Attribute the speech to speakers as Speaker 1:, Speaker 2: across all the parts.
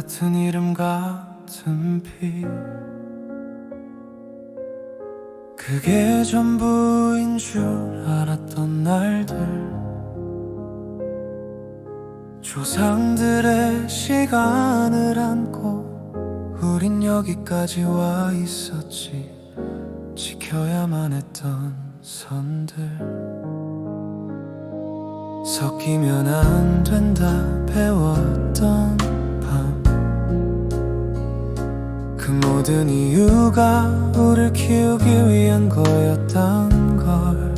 Speaker 1: 같은 이름 같은 피. 그게 전부인 줄 알았던 날들. 조상들의 시간을 안고 우린 여기까지 와 있었지. 지켜야만 했던 선들. 섞이면 안 된다 배웠 모든 이유가 우릴 키우기 위한 거였던 걸.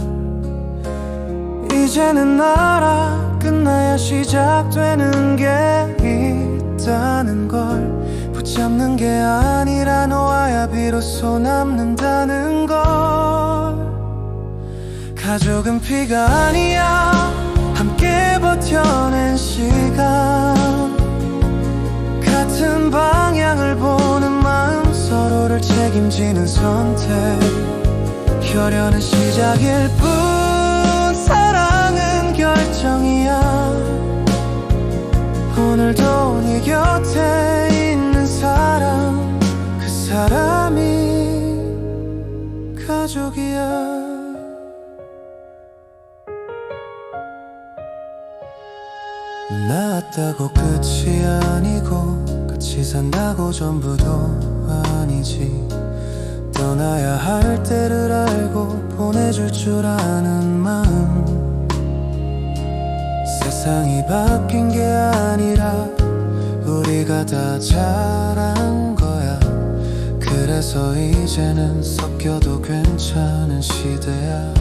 Speaker 1: 이제는 알아 끝나야 시작되는 게 있다는 걸. 붙잡는 게 아니라 놓아야 비로소 남는다는 걸. 가족은 피가 아니야. 함께 버텨낸 시간 책임지는 선택 혈연은 시작일 뿐. 사랑은 결정이야. 오늘도 네 곁에 있는 사람 그 사람이 가족이야. 낳았다고 끝이 아니고 같이 산다고 전부도 아니지 떠나야 할 때를 알고 보내줄 줄 아는 마음. 세상이 바뀐 게 아니라 우리가 다 자란 거야. 그래서 이제는 섞여도 괜찮은 시대야.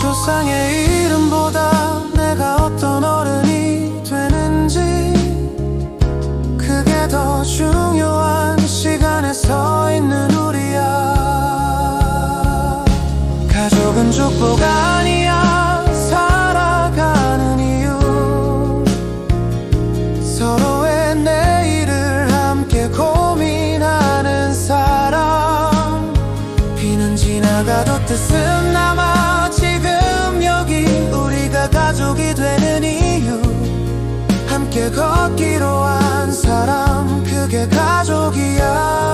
Speaker 1: 조상의 이름보다 축복 아니야. 살아가는 이유. 서로의 내일을 함께 고민하는 사람. 비는 지나가도 뜻은 남아 지금 여기 우리가 가족이 되는 이유. 함께 걷기로 한 사람 그게 가족이야